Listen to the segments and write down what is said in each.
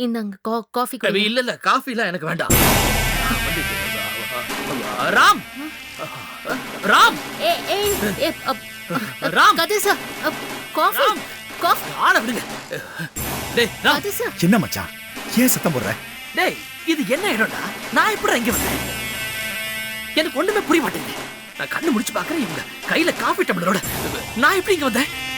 இந்தாங்க கா- காஃபி. இல்ல இல்ல காஃபிலாம் எனக்கு வேண்டாம். நான் வந்து, Ram. Ram Ram up, coffee. Coffee ஆள விடுங்க. டேய் ராம். என்ன மச்சான்? ஏன் சத்தம் போடுற? டேய் இது என்ன இடம்டா? நான் எப்படி இங்க வந்தேன்? எனக்கு ஒண்ணுமே புரிய மாட்டேங்குது. நான் கண்ணு முடிச்சு பாக்குறேன் இவங்க கையில காஃபி டம்ளரோட. நான் எப்படி இங்க வந்தேன்?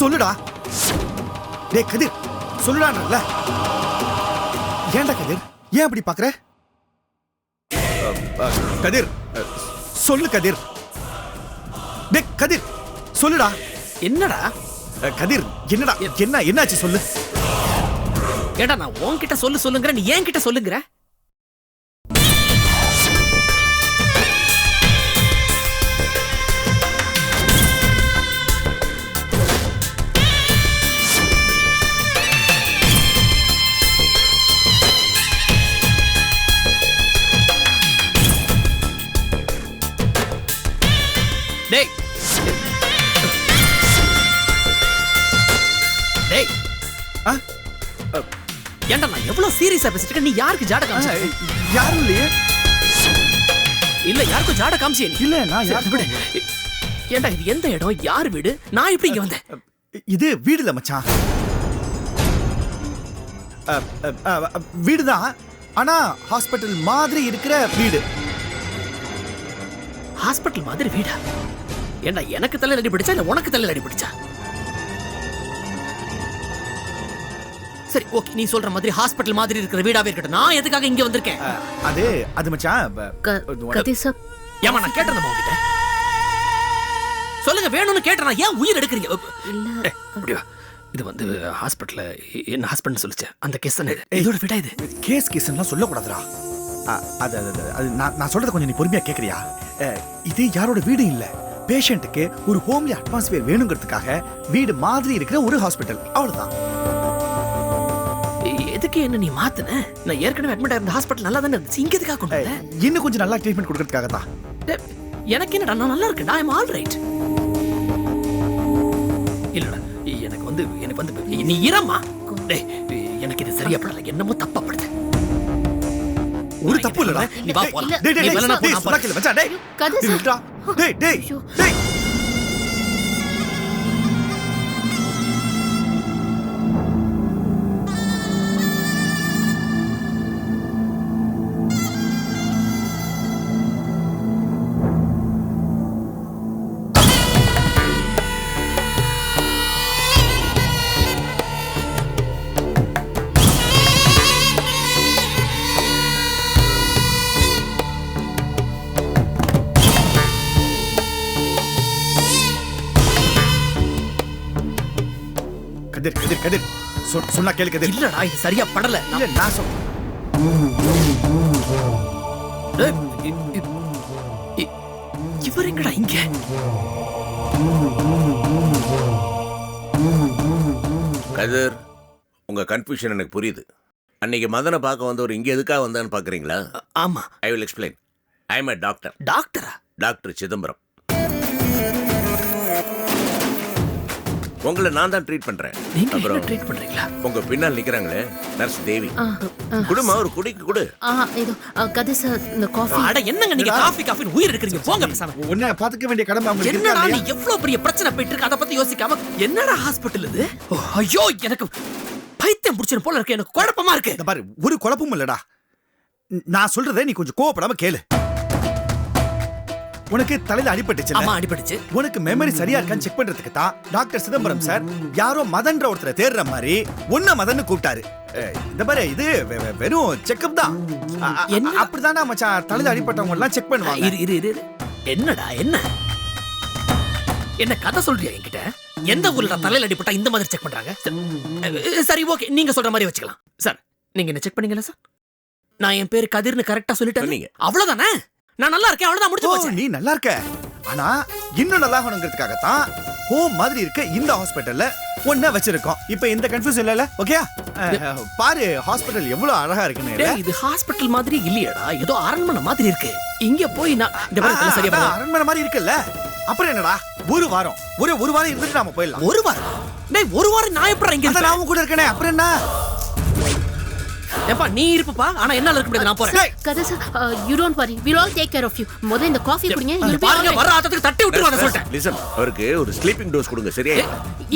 சொல்லுடா. டேய் கதிர் சொல்லுடான்றல ஏன்டா கதிர்? ஏன் அப்படி பாக்குற? கதிர். சொல்லு கதிர். டேய் கதிர் சொல்லுடா. என்னடா? கதிர் என்னடா என்ன என்னாச்சு சொல்லு. ஏடா நான் உன்கிட்ட சொல்லு சொல்லுங்கிற நீ ஏன் கிட்ட சொல்லுங்கிற? ஆ? ஏன்டா நான் எவ்வளவு சீரியஸா பேசிட்டு நீ யாருக்கு ஜாட காமிச்ச? யாரும் இல்லையே. இல்ல யாருக்கும் ஜாட காமிச்சியே இல்ல நான் யாரும் விடு. ஏன்டா இது எந்த இடம்? யார் வீடு? நான் எப்படி இங்க வந்தேன்? இது வீடு இல்ல மச்சான். அ, வீடுதான். ஆனா ஹாஸ்பிட்டல் மாதிரி இருக்கிற வீடு. ஹாஸ்பிட்டல் மாதிரி வீடா? ஏன்டா எனக்கு தலையில அடி பிடிச்சா இல்ல உனக்கு தலையில அடி பிடிச்சா? சரி ஓகே நீ சொல்ற மாதிரி ஹாஸ்பிட்டல் மாதிரி இருக்கிற வீடாவே இருக்கட்டும். நான் எதுக்காக இங்க வந்திருக்கேன்? அது அது மச்சான் ப- க- கதிர் சார். ஏமா நான் கேட்டேன் உங்ககிட்ட சொல்லுங்க வேணும்னு கேட்டேன் நான் ஏன் உயிர் எடுக்கிறீங்க. இது வந்து ஹாஸ்பிட்டல்ல என்ன ஹஸ்பண்ட் சொல்லுச்சு? அந்த கேஸ் தானே இதோட விடா இது. கேஸ் கேஸ்லாம் சொல்லக்கூடாதுடா. அது அது அது- நான் நான் சொல்றத கொஞ்சம் நீ பொறுமையா கேக்குறியா? இது யாரோட வீடு இல்ல. பேஷண்ட்டுக்கு ஒரு ஹோம்லி அட்மாஸ்பியர் வேணுங்கிறதுக்காக வீடு மாதிரி இருக்கிற ஒரு ஹாஸ்பிட்டல் அவ்வளவுதான். எதுக்கு என்ன நீ மாத்துன நான் ஏற்கனவே அட்மிட் ஆயிருந்த ஹாஸ்பிட்டல் நல்லா தானே இருந்துச்சு இங்க எதுக்காக கொண்டு வந்த? இன்னும் கொஞ்சம் நல்லா ட்ரீட்மெண்ட் கொடுக்கறதுக்காக தான் டேய், எனக்கு என்னடா நான் நல்லா இருக்கேன் ஐ ஆல் ரைட் இல்லடா எனக்கு வந்து எனக்கு வந்து நீ இரம்மா டேய் எனக்கு இது சரியா படல என்னமோ தப்பா படுது ஒரு தப்பு இல்லடா நீ வா டேய், போலாம். டேய், டேய், நீ டேய், வேணா போ, டேய், நான் சொன்னா போறேன். கேளு, மச்சான், டேய். டேய், சார். விட்றா. டேய், டேய், ஐயோ. டேய். சொன்னா கேளு கதிர் இல்லடா இது சரியா படல. நான் இல்ல நான் இவர் எங்கடா இங்க? கதிர் உங்க கன்ஃபியூஷன் எனக்கு புரியுது. அன்னைக்கு மதனை பார்க்க வந்தவர் இங்க எதுக்காக வந்தான்னு பாக்குறீங்களா? ஆமா. I will explain I am a doctor டாக்டரா டாக்டர் சிதம்பரம். உங்களை நான் தான் ட்ரீட் பண்றேன். அப்புறம் ட்ரீட் பண்றீங்களா? உங்க பின்னால் நிக்கிறாங்களே நர்ஸ் தேவி. குடுமா ஒரு குடிக்கு கொடு. இதோ ஆ, கதிர் சார் இந்த காஃபி அட என்னங்க நீங்க காஃபி காஃபி உயிர் எடுக்கிறீங்க போங்க பேசாம. உன்னை பாத்துக்க வேண்டிய கடமை இருக்கா என்னடா நீ? எவ்வளவு பெரிய பிரச்சனை போயிட்டு இருக்கு அத பத்தி யோசிக்காம என்னடா ஹாஸ்பிட்டல் இது? ஐயோ எனக்கு பைத்தியம் புடிச்சிரு போல இருக்கு. எனக்கு குழப்பமா இருக்கு. இந்த பாரு ஒரு குழப்பமும் இல்லடா. நான் சொல்றதை நீ கொஞ்சம் கோவப்படாம கேளு. உனக்கு தலையில அடிபட்டுச்சு ஆமா அடிபட்டுச்சு. உனக்கு மெமரி சரியா இருக்கான்னு செக் பண்றதுக்கு தான் டாக்டர் சிதம்பரம் சார் யாரோ மதன்ற ஒருத்தரை தேடுற மாதிரி உன்ன மதன்னு கூப்பிட்டாரு. இந்த பாரு இது வெறும் செக்கப் தான். அ- அ- என்ன? அப்படிதான்டா மச்சான் தலையில அடிபட்டவங்க எல்லாம் செக் பண்ணுவாங்க. இரு இரு இரு இரு. என்னடா என்ன? என்ன கதை சொல்றியா என்கிட்ட? எந்த ஊர்ல தலையில அடிபட்டா இந்த மாதிரி செக் பண்றாங்க? சரி, ஓகே நீங்க சொல்ற மாதிரி வச்சுக்கலாம். சார் நீங்க என்ன செக் பண்ணீங்களா சார் நான் என் பேரு கதிர்னு கரெக்டா சொல்லிட்டேன். அவ்வளவுதானே? நான் நல்லா இருக்கேன் அவ்வளவுதான் முடிஞ்சு ஓ, போச்சு. நீ நல்லா இருக்க. ஆனா இன்னும் நல்லா ஆகணுங்கிறதுக்காக தான் ஹோம் மாதிரி இருக்க இந்த ஹாஸ்பிட்டல்ல ஒன்ன வச்சிருக்கோம். இப்போ இந்த கன்ஃபியூஸ் இல்லல ஓகே பாரு ஹாஸ்பிட்டல் எவ்வளவு அழகா இருக்குன்னு இல்ல? இது ஹாஸ்பிட்டல் மாதிரி இல்லையடா. ஏதோ அரண்மனை மாதிரி இருக்கு. இங்க போய் நான் சரியா. அரண்மனை மாதிரி இருக்குல்ல. அப்புறம் என்னடா? ஒரு வாரம். ஒரு ஒரு வாரம் இருந்துட்டு நாம போயிடலாம். ஒரு வாரம்? டேய் ஒரு வாரம் நான் எப்படி இங்க நான் உன் கூட இருக்கேனே. அப்புறம் என்ன? ஏப்பா நீ இருப்பப்பா. ஆனா என்னால இருக்க முடியாது நான் போறேன். கதை sir you don't worry will all take care of you முதல்ல இந்த காஃபி குடிங்க be பாருங்க வர ஆட்டத்துக்கு தட்டி விட்டுருவாங்க சொல்லிட்டேன். லிசன் அவருக்கு ஒரு ஸ்லீப்பிங் டோஸ் கொடுங்க சரியா?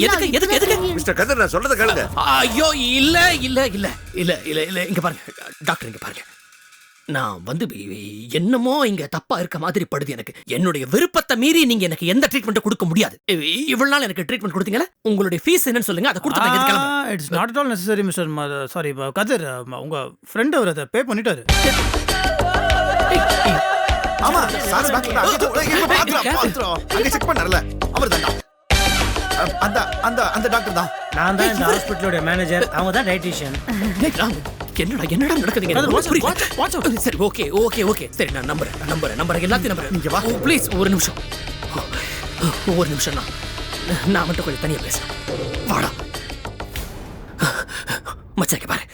எதுக்கு எதுக்கு எதுக்கு? மிஸ்டர் கதிர் நான் சொல்றத கேளுங்க. ஐயோ இல்ல இல்ல இல்ல இல்ல இல்ல இல்ல இங்க பாருங்க. டாக்டர் இங்க பாருங்க. நான் வந்து என்னமோ இங்க தப்பா இருக்க மாதிரி படுது எனக்கு. என்னுடைய விருப்பத்தை மீறி நீங்க எனக்கு எந்த ட்ரீட்மெண்ட் கொடுக்க முடியாது. இவ்வளவு நாள் எனக்கு ட்ரீட்மெண்ட் கொடுத்தீங்கல்ல? உங்களுடைய ஃபீஸ் என்னன்னு சொல்லுங்க அதை கொடுத்து it's not at all necessary mister sorry Kathir உங்க ஃப்ரெண்ட் அவர் அதை பே பண்ணிட்டாரு. ஆமா சார் டாக்டர் செக் பண்ணார்ல அவர் அந்த அந்த அந்த டாக்டர் தான். நான் தான் இந்த ஹாஸ்பிட்டலோட மேனேஜர் அவங்க தான் டயட்டீஷியன் என்னடா என்னடா நடக்குதுங்க. சரி ஓகே ஓகே ஓகே சரி நான் நம்புறேன் நம்புறேன் நம்புறேன். எல்லாத்தையும் நம்புறேன். இங்க வா. ப்ளீஸ் ஒரு நிமிஷம். ஒரு நிமிஷம் நான் நான் மட்டும் கொஞ்சம் தனியா பேசுறேன். வாடா. மச்சாங்க பாரு.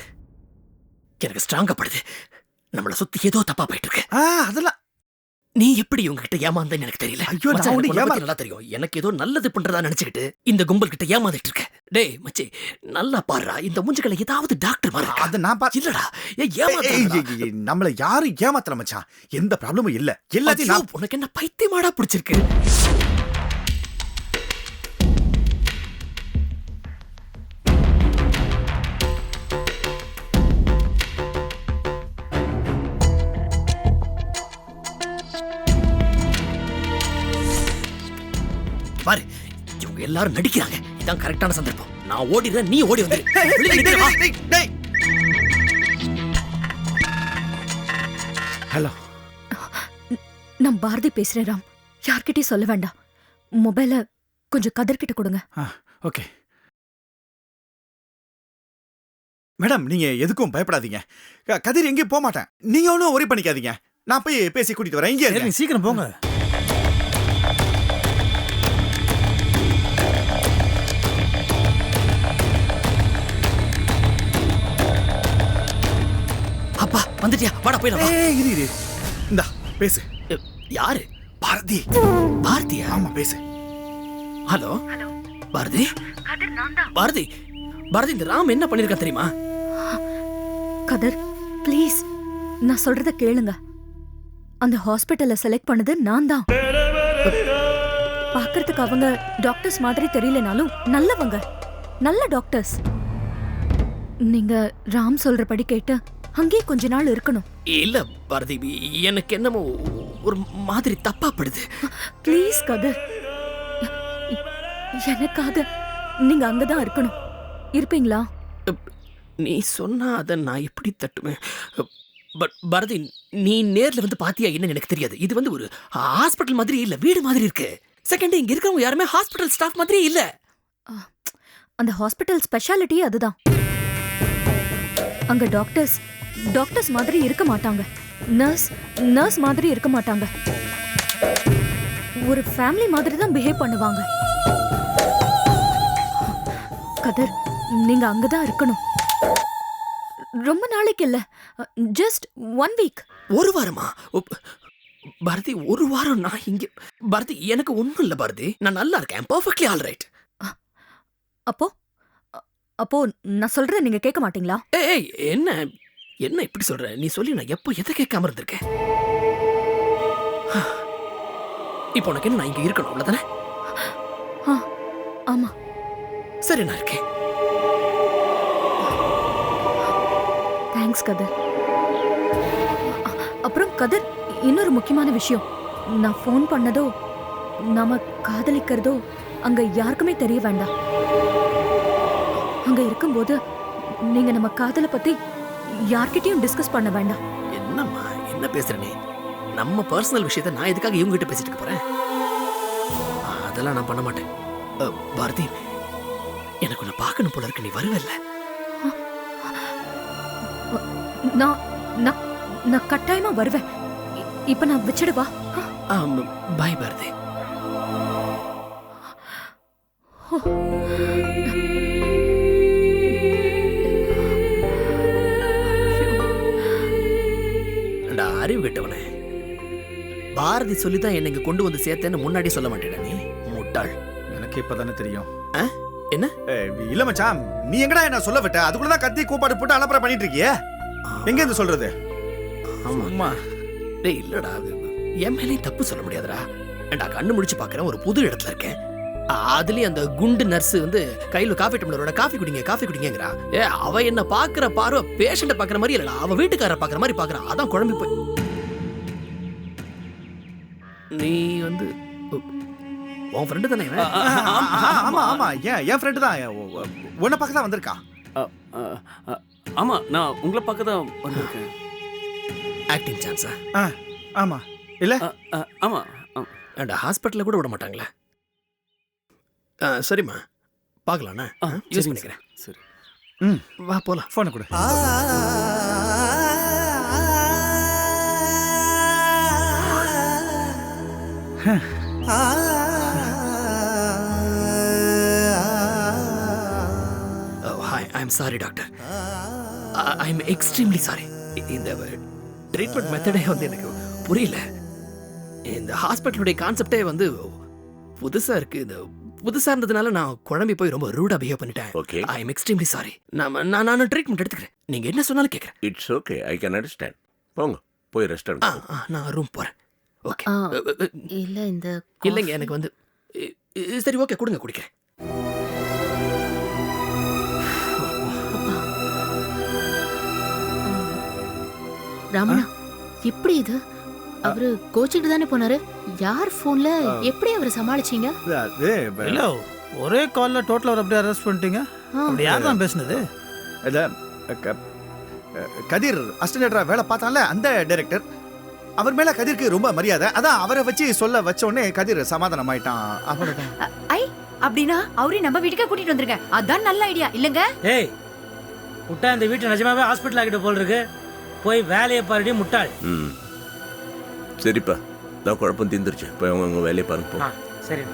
எனக்கு ஸ்ட்ராங்கா படுது. நம்மள சுத்தி ஏதோ தப்பா போயிட்டு இருக்கு. அதெல்லாம் நீ எப்படி உங்ககிட்ட ஏமாந்தேன்னு எனக்கு தெரியல. ஐயோ, நான் உன்னை ஏமா- நல்லா தெரியும். எனக்கு ஏதோ நல்லது பண்றதா நினைச்சுக்கிட்டு இந்த கும்பல் கிட்ட ஏமாந்துட்டு இருக்க. டேய் மச்சி நல்லா பாருடா. இந்த மூஞ்சுகளை ஏதாவது டாக்டர் இருக்கா? அது நான் பாத்து இல்லடா. ஏன் நம்மள யாரும் ஏமாத்தல மச்சான். எந்த ப்ராப்ளமும் இல்ல. எல்லாத்தையும் நான் உனக்கு என்ன பைத்தியமாடா பிடிச்சிருக்கு? பாரு இவங்க எல்லாரும் நடிக்கிறாங்க. இதான் கரெக்டான சந்தர்ப்பம். நான் ஓடிடுறேன் நீ ஓடி வந்து ஹலோ. நான் பாரதி பேசுறேன் ராம். யார்கிட்டயும் சொல்ல வேண்டாம். மொபைல கொஞ்சம் கதர்கிட்ட கொடுங்க. ஓகே. மேடம் நீங்க எதுக்கும் பயப்படாதீங்க. கதிர் எங்கேயும் போக மாட்டேன். நீங்க ஒன்றும் ஒரே பண்ணிக்காதீங்க. நான் போய் பேசி கூட்டிட்டு வரேன். இங்கே சீக்கிரம் போங்க. வந்துட்டியா? வாடா போயிடலாம். ஏய் இரு இரு. இந்தா பேசு. யாரு? பாரதி. பாரதியா? ஆமா பேசு. ஹலோ? பாரதி? பாரதி பாரதி இந்த ராம் என்ன பண்ணிருக்கா தெரியுமா? கதர் ப்ளீஸ் நான் சொல்றத கேளுங்க. அந்த ஹாஸ்பிட்டலை செலக்ட் பண்ணது நான் தான். பார்க்கறதுக்கு அவங்க டாக்டர்ஸ் மாதிரி தெரியலனாலும் நல்லவங்க. நல்ல டாக்டர்ஸ் நீங்க ராம் சொல்றபடி கேட்டு அங்கேயே கொஞ்ச நாள் இருக்கணும். இல்ல பாரதி எனக்கு என்னமோ ஒரு மாதிரி தப்பா படுது ப்ளீஸ் கதர் எனக்காக நீங்க அங்கதான் இருக்கணும். இருப்பீங்களா? நீ சொன்னா அதை நான் எப்படி தட்டுவேன்? பட் பாரதி நீ நேர்ல வந்து பாத்தியா என்னன்னு எனக்கு தெரியாது. இது வந்து ஒரு ஹாஸ்பிட்டல் மாதிரி இல்ல வீடு மாதிரி இருக்கு. செகண்ட் இங்க இருக்கிறவங்க யாருமே ஹாஸ்பிட்டல் ஸ்டாஃப் மாதிரி இல்ல. அந்த ஹாஸ்பிட்டல் ஸ்பெஷாலிட்டி அதுதான். அங்க டாக்டர்ஸ் டாக்டர்ஸ் மாதிரி இருக்க மாட்டாங்க. நர்ஸ் நர்ஸ் மாதிரி இருக்க மாட்டாங்க. ஒரு ஃபேமிலி மாதிரி தான் பிஹேவ் பண்ணுவாங்க. கதர் நீங்க அங்கதான் இருக்கணும். ரொம்ப நாளைக்கு இல்ல. ஜஸ்ட் ஒன் வீக் ஒரு வாரமா? பாரதி ஒரு வாரம் நான் இங்க பாரதி எனக்கு ஒண்ணும் இல்ல பாரதி. நான் நல்லா இருக்கேன். பர்ஃபெக்ட்லி ஆல் ரைட் அப்போ அப்போ நான் சொல்றத நீங்க கேட்க மாட்டீங்களா? ஏய் என்ன? என்ன இப்படி சொல்ற? நீ சொல்லி நான் எப்போ எதை கேட்காம இருந்திருக்கேன்? இப்போ உனக்கு என்ன நான் இங்க இருக்கணும் அவ்வளவுதானே? ஆ, ஆமா. சரி நான் இருக்கேன். தேங்க்ஸ் கதர். அப்புறம் கதர் இன்னொரு முக்கியமான விஷயம். நான் ஃபோன் பண்ணதோ நாம காதலிக்கிறதோ அங்க யாருக்குமே தெரிய வேண்டாம். அங்க இருக்கும்போது நீங்க நம்ம காதலை பத்தி யார்கிட்டயும் டிஸ்கஸ் பண்ண வேண்டாம். என்னம்மா என்ன பேசுற நீ நம்ம பர்சனல் விஷயத்த நான் எதுக்காக இவங்க கிட்ட பேசிட்டு போறேன்? அதெல்லாம் நான் பண்ண மாட்டேன். பாரதி எனக்கு உன்னை பார்க்கணும் போல இருக்கு. நீ வருவல்ல. நான் நான் நான் கட்டாயமா வருவேன். இப்ப நான் வச்சிடவா பாய் பாரதி. ஏன்டா அறிவு கெட்டவனே. பாரதி சொல்லி தான் என்னை கொண்டு வந்து சேர்த்தேன்னு முன்னாடி சொல்ல மாட்டேடா நீ. முட்டாள். எனக்கு இப்பதானே தெரியும். ஆ? என்ன? ஏய், இல்ல மச்சான். நீ எங்கடா என்ன சொல்ல விட்ட? அதுக்குள்ள தான் கத்தி கூப்பாடு போட்டு அலப்பற பண்ணிட்டு இருக்கியே எங்க இருந்து சொல்றது? ஆமா. டேய் இல்லடா. அது என் மேலேயும் தப்பு சொல்ல முடியாதுடா. ஏன்டா கண்ணு முடிச்சு பார்க்குறேன் ஒரு புது இடத்துல இருக்கேன். அதுலயும் அந்த குண்டு நர்ஸ் வந்து கையில காஃபி டம்ளரோட காஃபி குடிங்க காஃபி குடிங்கங்கிறா. ஏ அவ என்ன பாக்குற பார்வை பேஷண்ட பாக்குற மாதிரி இல்லடா அவ வீட்டுக்கார பாக்குற மாதிரி பாக்குறா. அதான் குழம்பி போய். நீ வந்து உன் ஃப்ரெண்டு தானே ஆமா ஆமா ஏன் என் ஃப்ரெண்டு தான். உன்னை பார்க்க தான் வந்திருக்கா? ஆமா நான் உங்களை பார்க்க தான் வந்திருக்கேன். ஆக்டிங் சான்ஸா ஆ, ஆமா. இல்ல? ஆமா. அண்ட் ஹாஸ்பிட்டல்ல கூட விட மாட்டாங்களே? சரிம்மா பார்க்கலாண்ணா யூஸ் பண்ணிக்கிறேன் சரி ம் வா போலாம் போன கொடு hi I am sorry doctor I am extremely sorry இந்த ட்ரீட்மெண்ட் மெத்தடே வந்து எனக்கு புரியல இந்த ஹாஸ்பிட்டலுடைய கான்செப்டே வந்து புதுசா இருக்கு இந்த புதுசா இருந்ததுனால நான் குழம்பி போய் ரொம்ப ரூடா பிஹேவ் பண்ணிட்டேன். Okay I am extremely sorry நான் நான் நான் ட்ரீட்மெண்ட் எடுத்துக்கிறேன். நீங்க என்ன சொன்னாலும் கேட்குறேன் it's okay I can understand போங்க. போய் ரெஸ்ட் ஆ ஆ, நான் ரூம் போறேன். ஓகே இல்ல இந்த இல்லைங்க எனக்கு வந்து சரி ஓகே கொடுங்க குடிக்கிறேன். ரமணா எப்படி இது? அவரு கோச்சிட்டு தானே போனாரு? யார் போன்ல எப்படி அவரை சமாளிச்சீங்க? அது இல்ல ஒரே கால்ல டோட்டல் அவர் அப்படியே அரெஸ்ட் பண்ணிட்டீங்க. அப்படி யார் தான் பேசுனது? இல்ல, க- கதிர் அசிஸ்டன்டா வேலை பார்த்தான்ல அந்த டைரக்டர் அவர் மேல கதிருக்கு ரொம்ப மரியாதை. அதான் அவரை வச்சு சொல்ல வச்ச உடனே கதிர் சமாதானம் ஆயிட்டான் அவ்வளவுதான் ஐ அப்படின்னா அவரையும் நம்ம வீட்டுக்கே கூட்டிட்டு வந்துருங்க. அதான் நல்ல ஐடியா இல்லங்க? ஏய் முட்டா இந்த வீட்டை நிஜமாவே ஹாஸ்பிட்டல் ஆகிட்டு போல் இருக்கு. போய் வேலையை பாருடி முட்டாள். ம். சரிப்பா. குழப்பம் தீந்துருச்சு இப்போ அவங்க உங்க வேலையை பாருங்க போ. சரி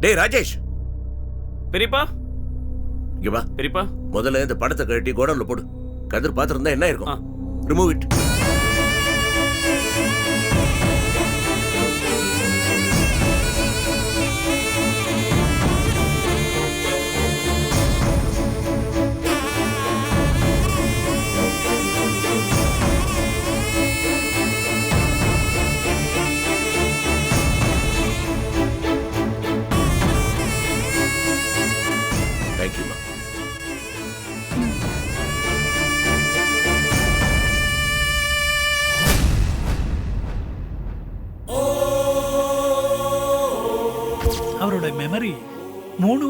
டேய் ராஜேஷ். பெரியப்பா? இங்க வா. பெரியப்பா? முதல்ல இந்த படத்தை கட்டி கோடவுன்ல போடு. கதிர் பார்த்துருந்தா என்ன ஆ. இருக்கும் ரிமூவ் இட்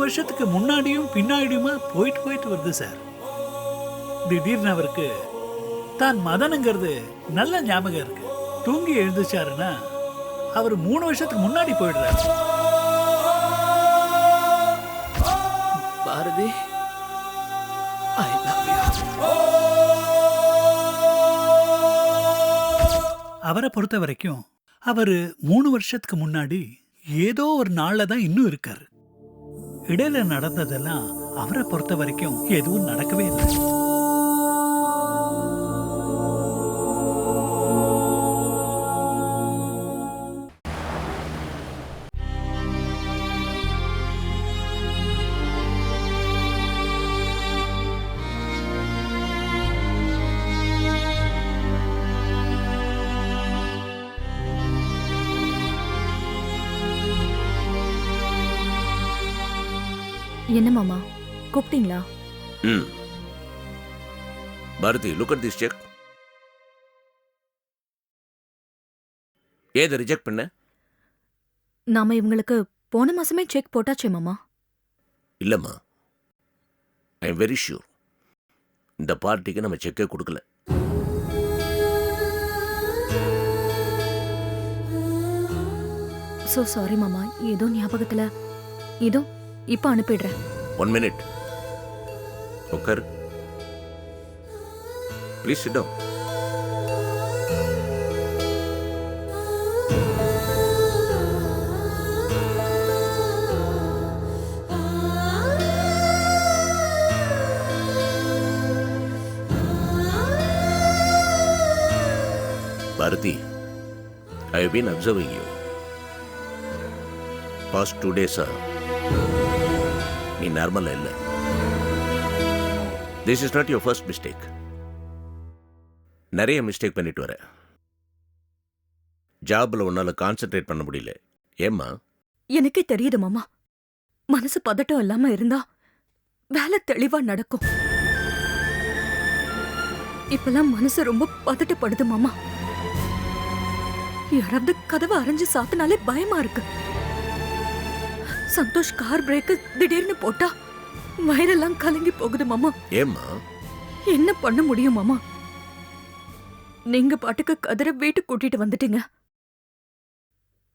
வருஷத்துக்கு முன்னாடியும் பின்னாடியுமா போயிட்டு போயிட்டு வருது சார் திடீர்னு அவருக்கு தான் மதனுங்கிறது நல்ல ஞாபகம் இருக்கு. தூங்கி எழுந்துச்சாருன்னா அவர் மூணு வருஷத்துக்கு முன்னாடி போயிடுறாரு. பாரதி ஐ லவ் யூ அவரை பொறுத்த வரைக்கும் அவர் மூணு வருஷத்துக்கு முன்னாடி ஏதோ ஒரு நாள்ல தான் இன்னும் இருக்காரு. இடையில நடந்ததெல்லாம் அவரை பொறுத்த வரைக்கும் எதுவும் நடக்கவே இல்லை. என்ன மாமா? கூப்பிட்டீங்களா? ம். Bharathi look at this check ஏதை reject பண்ண? நாம இவங்களுக்கு போன மாசமே செக் போட்டாச்சே மாமா. இல்லைம்மா. ஐ எம் வெரி ஷூர் இந்த பார்ட்டிக்கு நம்ம செக்கே கொடுக்கல. சோ சாரி மாமா. ஏதோ ஞாபகத்துல. இதோ இப்ப அனுப்பிடுறேன். ஒன் மினிட் உட்கார் please sit down Bharathi I have been observing you past two டேஸா நீ நார்மலா இல்லை. This is not your first mistake நிறைய மிஸ்டேக் பண்ணிட்டு வர. ஜாப்ல உன்னால கான்சென்ட்ரேட் பண்ண முடியல. ஏம்மா? எனக்கே தெரியுது மாமா. மனசு பதட்டம் இல்லாம இருந்தா வேலை தெளிவா நடக்கும். இப்பெல்லாம் மனசு ரொம்ப பதட்டப்படுது மாமா. யாராவது கதவை அரைஞ்சு சாத்தினாலே பயமா இருக்கு. சந்தோஷ் கார் பிரேக் திடீர்னு போட்டா வயிறெல்லாம் கலங்கி போகுது மாமா. ஏம்மா? என்ன பண்ண முடியும் மாமா? நீங்க பாட்டுக்கு கதிர வீட்டுக்கு கூட்டிட்டு வந்துட்டீங்க.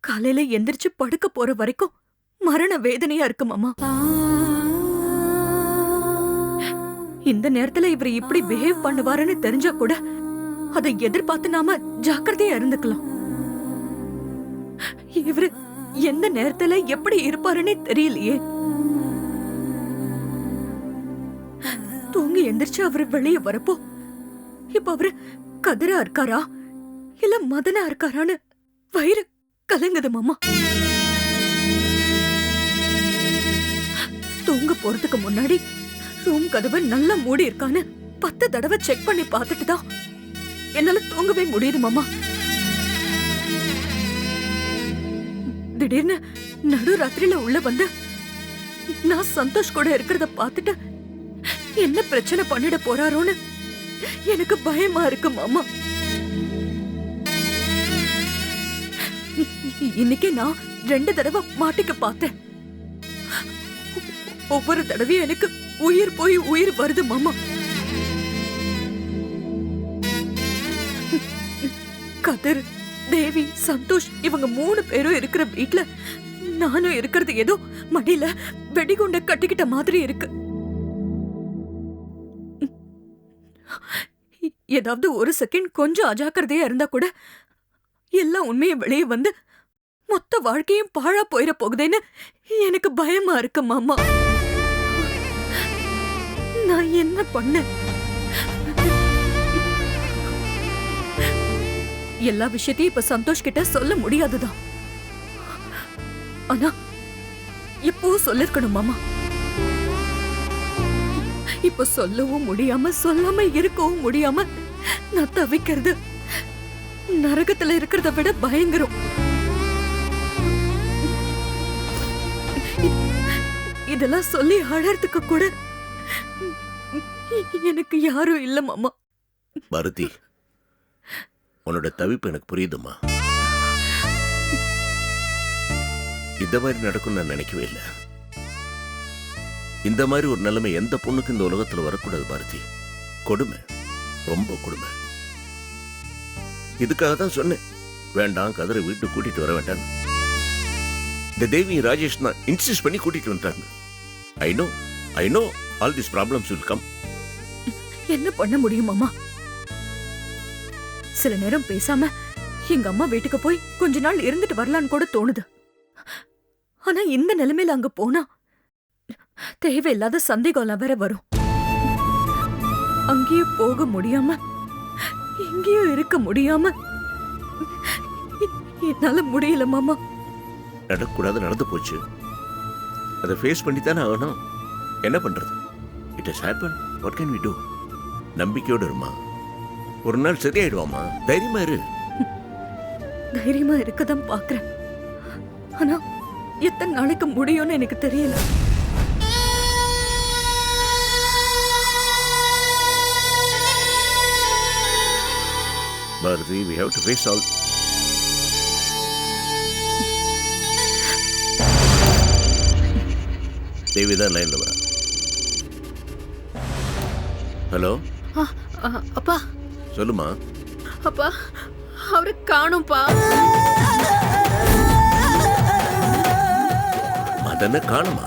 காலையில எந்திரிச்சு படுக்க போற வரைக்கும் மரண வேதனையா இருக்கு மாமா. இந்த நேரத்துல இவர் இப்படி பிஹேவ் பண்ணுவாருன்னு தெரிஞ்சா கூட அதை எதிர்பார்த்து நாம ஜாக்கிரதையா இருந்துக்கலாம். இவரு எந்த நேரத்துல எப்படி இருப்பாருன்னே தெரியலையே. தூங்கி எந்திரிச்சு அவரு வெளியே வரப்போ இப்ப அவரு கதிரா இருக்காரா? இல்ல மதனா இருக்காரான்னு வயிறு கலங்குது மாமா. தூங்க போறதுக்கு முன்னாடி ரூம் கதவை நல்லா மூடி இருக்கான்னு பத்து தடவை செக் பண்ணி பார்த்துட்டு தான் என்னால தூங்கவே முடியுது மாமா. திடீர்னு நடு ராத்திரியில உள்ள வந்து நான் சந்தோஷ் கூட இருக்கிறத பார்த்துட்டு என்ன பிரச்சனை பண்ணிட போறாரோன்னு எனக்கு பயமா இருக்கு மாமா. இன்னைக்கு நான் ரெண்டு தடவை மாட்டிக்க பார்த்தேன். ஒவ்வொரு தடவையும் எனக்கு உயிர் போய் உயிர் வருது மாமா. கதிர் தேவி சந்தோஷ் இவங்க மூணு பேரும் இருக்கிற வீட்டுல நானும் இருக்கிறது ஏதோ மடியில வெடிகுண்ட கட்டிக்கிட்ட மாதிரி இருக்கு. ஏதாவது ஒரு செகண்ட் கொஞ்சம் அஜாக்கிரதையா இருந்தா கூட எல்லா உண்மையும் வெளியே வந்து மொத்த வாழ்க்கையும் பாழா போயிட போகுதேன்னு எனக்கு பயமா இருக்கு மாமா. நான் என்ன பண்ணேன்? எல்லா விஷயத்தையும் இப்ப சந்தோஷ் கிட்ட சொல்ல முடியாதுதான். ஆனா இப்போ சொல்லிருக்கணும் மாமா. இப்ப சொல்லவும் முடியாம சொல்லாம இருக்கவும் முடியாம நான் தவிக்கிறது நரகத்துல இருக்கிறத விட பயங்கரம். இதெல்லாம் சொல்லி அழறதுக்கு கூட எனக்கு யாரும் இல்ல மாமா. பாரதி உன்னோட தவிப்பு எனக்கு புரியுதுமா இந்த மாதிரி நடக்கும் நான் நினைக்கவே இல்லை. இந்த மாதிரி ஒரு நிலைமை எந்த பொண்ணுக்கு இந்த உலகத்துல வரக்கூடாது பாரதி. கொடுமை. ரொம்ப கொடுமை. இதுக்காக தான் சொன்னேன். வேண்டாம் கதிரை வீட்டுக்கு கூட்டிட்டு வர வேண்டாம் இந்த தேவி ராஜேஷ் தான் இன்சிஸ்ட் பண்ணி கூட்டிட்டு வந்துட்டாங்க. I know I know all this problems will come என்ன பண்ண முடியும் மாமா? சில நேரம் பேசாம எங்க அம்மா வீட்டுக்கு போய் கொஞ்ச நாள் இருந்துட்டு வரலான்னு கூட தோணுது. ஆனா இந்த நிலைமையில அங்க போனா தேவையில்லாத சந்தேகம்லாம் வேற வரும். அங்கேயே போக முடியாம இங்கேயும் இருக்க முடியாம என்னால முடியல மாமா. நடக்கக்கூடாது நடந்து போச்சு. அதை ஃபேஸ் பண்ணி தானே ஆகணும். என்ன பண்றது? It is happen what can we do நம்பிக்கையோடு இருமா? ஒரு நாள் சரியாயிடுவாமா? தைரியமா இரு. தைரியமா இருக்கதான் பாக்குறேன் ஆனா எத்தனை நாளைக்கு முடியும்னு எனக்கு தெரியல. Bharathi we have to face all Devi தான் லைன்ல வரா. ஹலோ அப்பா. சொல்லுமா. அப்பா அவரை காணும்பா. மதனை காணுமா?